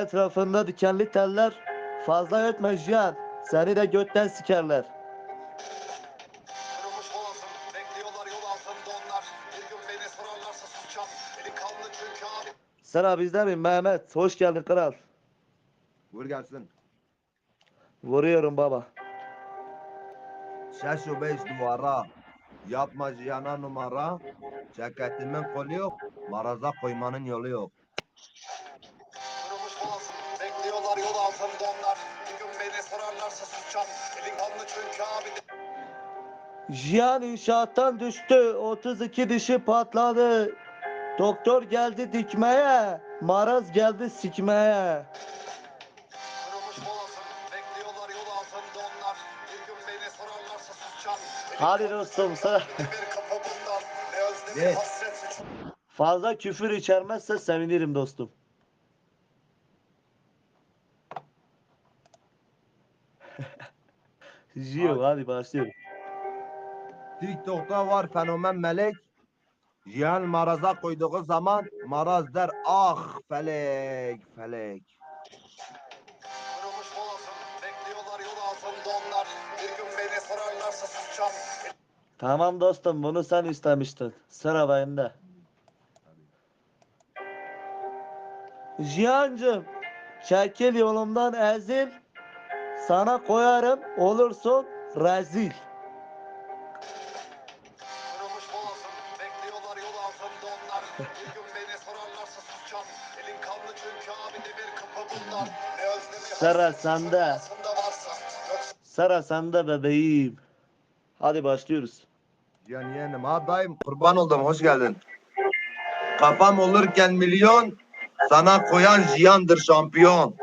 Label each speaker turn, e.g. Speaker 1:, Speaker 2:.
Speaker 1: Etrafında dikenli teller fazla etme Cihan. Seni de götten sikerler.
Speaker 2: Kırılmış boğazım, bekliyorlar yol altında onlar. Bir gün beni sorarlarsa susacağım. Elin kanlı çünkü abi.
Speaker 1: Sıra bizde mi Mehmet? Hoş geldin kral.
Speaker 3: Vur gelsin.
Speaker 1: Vuruyorum baba.
Speaker 3: Şeş o beş duvara. Yapma cihana numara. Ceketimin kolu yok. Maraza koymanın yolu yok.
Speaker 2: Onlar. Bir gün beni sorarlarsa susacağım. Elin kanlı çünkü abi.
Speaker 1: Cihan inşaattan düştü. 32 dişi patladı. Doktor geldi dikmeye. Maraz geldi sikmeye.
Speaker 2: Kırılmış boğazım, bekliyorlar yol altında onlar. Bir gün beni sorarlarsa susacağım. Elin
Speaker 1: Hadi
Speaker 2: kanlı
Speaker 1: dostum
Speaker 2: çünkü
Speaker 1: sıra.
Speaker 2: abi. Bir kapı bundan. Ne özlemi
Speaker 3: Evet.
Speaker 2: hasret suçum.
Speaker 1: Fazla küfür içermezse sevinirim dostum. Jio hadi başlıyorum.
Speaker 3: TikTok'ta var fenomen melek. Cihan maraza koyduğu zaman maraz der ah felek felek.
Speaker 2: Kırılmış boğazım, bekliyorlar yol altında onlar. Bir gün beni sorarlarsa susacağım.
Speaker 1: Tamam dostum bunu sen istemiştin. Sıra bende. Cihancım çekil yolumdan ezil. Sana koyarım olursun rezil.
Speaker 2: Kırılmış boğazım, bekliyorlar yol altında onlar. Bir gün beni sorarlarsa susacağım. Elin kanlı çünkü abi demir kapı bunlar. Ne özlemi
Speaker 1: Sıra
Speaker 2: hasret suçum
Speaker 1: sende. Sıra sende bebeğim. Hadi başlıyoruz.
Speaker 3: Cihan yeğenim ha dayım kurban oldum hoş geldin. Kafam olurken milyon sana koyan Cihan'dır şampiyon.